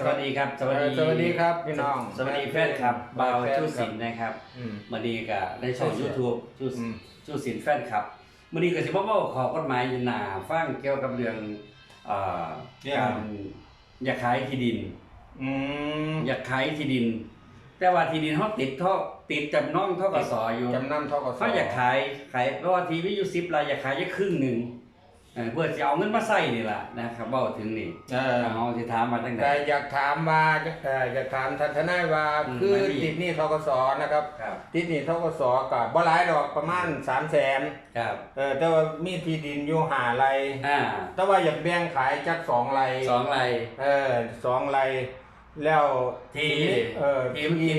สวัสดีครับ สวัสดีเออสวัสดีครับพี่น้องสวัสดีแฟนครับบาวแฟนครับชูสินนะครับอืมมื่อนี้ก็ได้ช่องใช่ยูทูบชูอืมชูสินแฟนครับมื่อนี้ก็สิบ่เว้าขอกฎหมายหนาฟังเกี่ยวกับเรื่องเอ่อเรื่องการอยากขายที่ดินอืมอยากขายที่ดิน แต่ว่าที่ดินเฮาติดท่อติดจำนองเท่ากับสออยู่จำนำทกสเขาอยากขายขายเพราะว่าทีวิอยู่10รายอยากขายแค่ครึ่งหนึง เออเพื่อจะเอาเงินมาใส่นี่ล่ะนะครับเว้าถึงนี่เออเอาสิถามมาตั้งแต่ แต่อยากถามว่าเอ่ออยากถามท่านทนายว่าอืมคือไม่มี ติดหนี้ทกสนะครับ ครับติดหนี้ทกสกับบ่หลายดอกประมาณ3 0 0 0 0นครับเออแต่ว่ามีที่ดินอยู่หาไรอ่าแต่ว่าอยากแบ่งขายจักสองไรสองไร เออสองไรแล้วที่เออที่เมื่อกี้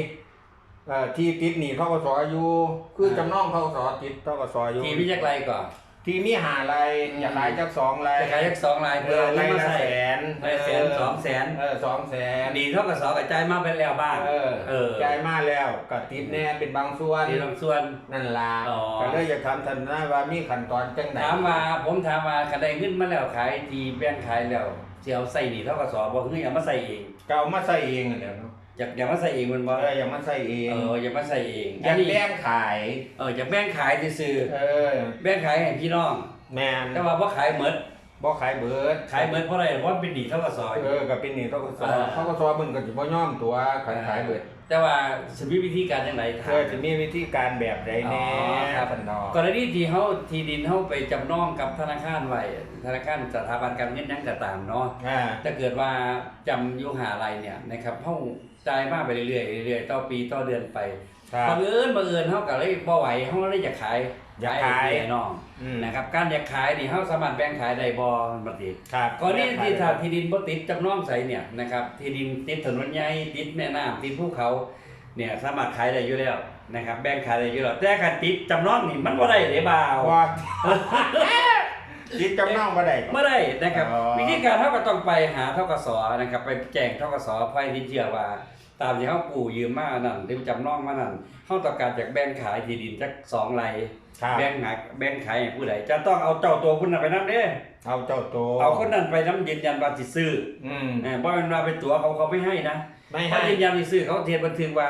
เอ่อที่ติดหนี้ทกสอยู่คือจำนองทกสติดทกสอยู่ ทีวิจักไรก่อน ที่มีหาไรอืมอยากขายจักสองไรจะขายสักสองลายเอเพื่ออเอาไรเงินมาละใส่แสนไรแสนสองแสนเออสองแสนดีเท่ากับสองกระจายมาเป็นแล้วบ้างเออเออจ่ายมาแล้วก็ติดแน่เป็นบางส่วน ดีบางส่วน นั่นล่ะอ๋อ ก็เลยอยากถามท่านนะว่ามีขั้นตอนจังไหนถามมาผมถามมาคันใดเงินมาแล้วขายทีแบ่งขายแล้วสิเอาใส่นี่เท่ากับสองบ่คืออย่ามาใส่เอง ก็เอามาใส่เองนั่นแหล้วเนาะ อยากอยากมาใส่เองมันบ่เอออย่ามาใส่เองเอออย่ามาใส่เองอยากแบ่งขาย เอออยากแบ่งขายซื่อเออๆแบ่งขายให้พี่น้อง แม่นแต่ว่าบ่ขายหมดบ่ขายเบิดขายหมดเพราะอะไรเพราะมันเป็นหนี้เท่ากับสองเออก็เป็นหนี่ทกสอ่าทกสมันก็สิบ่ยอมตัวขายขายเบิดแต่ว่าสิมีวิธีการจังไดถาเอม อจะมีวิธีการแบบใดแน่อ๋อครับ พันดอกกรณีที่เขาที่ดินเขาไปจำนองกับธนาคารไว้ธนาคารสถาบันการเงินหยังก็ตามเนาะ อ่า ถ้าเกิดว่าจำอยุหาอะไรเนี่ยนะครับเขา จ่ายมาไปเรื่อยๆเรื่อยๆต่อปีต่อเดือนไปครับ บังเอิญบังเอิญเขาก็เลยบ่ไหวเขาเลยอยากขายอยากขายให้พี่น้องอืมนะครับ การอยากขายนี่เขาสามารถแบ่งขายได้บ่บัดนี้ ครับกรณีที่ถ้าที่ดินบ่ติดจำนองใส่เนี่ยนะครับที่ดินติดถนนใหญ่ติดแม่น้ำติดภูเขาเนี่ยสามารถขายได้อยู่แล้วนะครับแบ่งขายได้อยู่แล้วแต่การติดจำนองนี่มันบ่ได้เด้บ่าวว่า คิดจำนองบ่ได้เมื่อไรนะครับอ๋อ วิธีการเท่ากับต้องไปหาเท่ากับสอนะครับ ไปแจ้งเท่ากับสอไฟที่เชื่อว่า ตามที่เขากู้ยืมมานั่นหรือจำนองมานั่นเขาต้องการจากแบ่งขายที่ดินจักสองไร่ครับแบ่งหาแบ่งขายให้ผู้ใดจะต้องเอาเจ้าตัวคุณน่ะไปนํเด้เอาเจ้าโตเอาคนนั้นไปนํยืนยันว่าสิซื้ออืมเออบ่แม่นว่าเป็นตัวเขาเขาไม่ให้นะ ไม่เขาให้ยืนยันสิซื้อเขาเทียนบันทึกว่า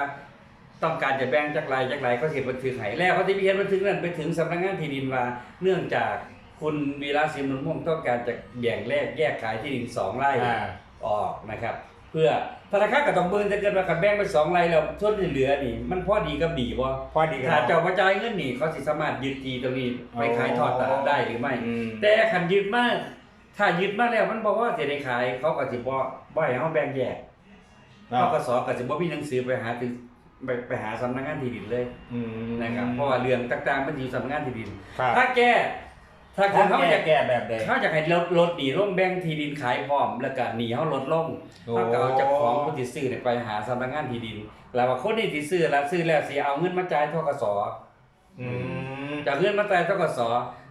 ต้องการจะแบ่งจากไรจากไรเขาเทียนบันทึกให้แล้วเขาที่มีเทียนบันทึกนั้นไปถึงสำนักงานที่ดินว่า เนื่องจาก คุณวีระศิลป์นุนม่วงต้องการจะแบ่งแลกแยกขายที่ดินสองไร่อ่า ออกนะครับ เพื่อธนาคารก็ต้องเบิ่งถ้าเกิดว่าคันแบ่งไปสองไร่แล้วส่วนที่เหลือนี่ มันพอดีกับดีบ่พอดีกันถ้าเจ้าบ่จ่ายเงินนี่เขาสิสามารถยึดที่ตรงนี้ไปขายทอดตลาดได้หรือไม่ อืมแต่คันยึดมาถ้ายึดมาแล้วมันบอกว่าสิได้ขาย เขาก็สิบ่บ่ให้เฮาแบ่งแยกครัเขาบก็สอก็สิบ่มีหนังสือไปหาถึงไปไปหาสำนักงานที่ดินเลยอืมนะครับเพราะว่าเรื่องต่างๆมันอยู่สำนักงานที่ดิน ครับ ถ้าแก้ ถ้าถ้าเขาแก้จะแก้แบบใด เขาจะให้ลดลดหนีลงแบ่งที่ดินขายพร้อม แล้วก็หนีเขาลดลงโอ้ เขาก็เอาจากของผู้ที่ซื้อเนี่ยไปหาสำนักงานที่ดิน แล้วว่าคนที่ที่ซื้อแล้วซื้อแล้วสิเอาเงินมาจ่ายทกสอืมจากเงินมาจ่ายทกส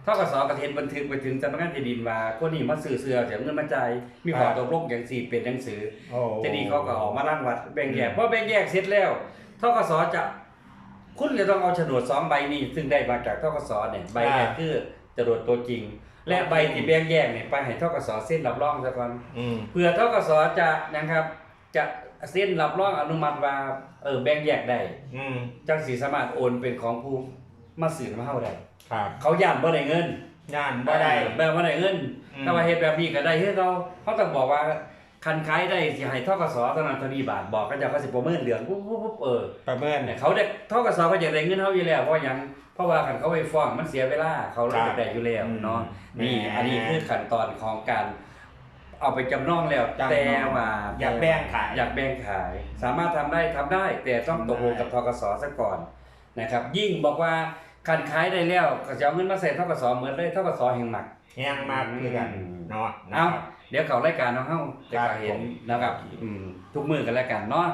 ทกสก็เห็นบันทึกไปถึงสำนักงานที่ดินว่าคนนี้มาซื้อเสื้อเสียเงินมาจ่ายมีขอตกลงอย่างสี่เป็นหนังสือ โอ้ทีนี้เขาก็ออกมาร่างวัดแบ่งแยกพอแบ่งแยกเสร็จแล้วทกสจะ คุณจะต้องเอาโฉนดสองใบนี้ซึ่งได้มาจากทกสเนี่ยใบแรกคือ โฉนดตัวจริง และใบที่แบ่งแยกเนี่ยไปให้ทกสเส้นรับรองซะก่อนอืมเพื่อทกสจะนะครับ จะเส้นรับรองอนุมัติว่าเออแบ่งแยกได้อืม จังสีสามารถโอนเป็นของผู้มาสื่อมาเฮาได้ครับเขาย่านบ่ได้เงินงานบ่ได้แบบบ่ได้เงินอืม แต่ว่าเฮ็ดแบบนี้ก็ได้คือเขาเขาต้องบอกว่าคันขายได้สิให้ทกสเท่านั้นเท่านี้บาทบอกก็จะเขาสิประเมินเหลืองปุ๊บปุ๊บปุ๊บเออประเมินเนี่ยเขาได้ทกสก็จะได้เงินเขาอยู่แล้วเพราะหยัง เพราะว่าคันเขาไปฟ้องมันเสียเวลาเขาเลยครับได้อยู่แล้วเนาะอืมนี่แหมอันนี้คือขั้นตอนของการเอาไปจำนองแล้วจำนองแต่ว่าอยากแบ่งขายอยากแบ่งขาย สามารถทำได้ทำได้ แต่ต้องตกลงกับทกสซะก่อนนะครับ ยิ่งบอกว่าคันขายได้แล้วก็จะเอาเงินมาใส่ทกสเหมือนเลยทกสแห่งหนักแห้งมากคือกันอืมเนาะเอาเดี๋ยวเขารายการน้องเฮาจะครับเห็นผมนะครับอืมทุกมือกันแล้วกันเนาะ